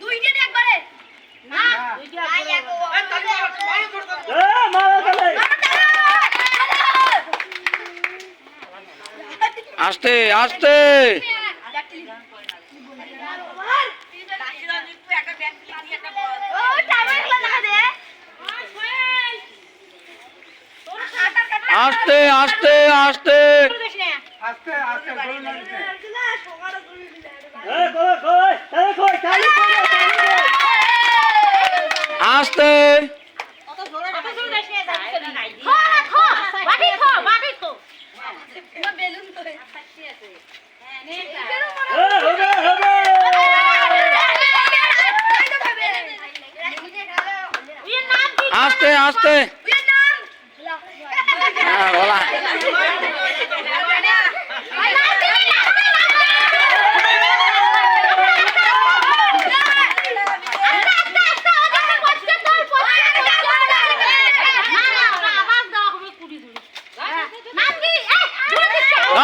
দুইটা একবারে না দুইটা আসতে আসতে আসতে আসতে আসতে আসতে আস্তে আস্তে। হ্যাঁ বলা।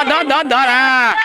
dó, dó, dó, dó.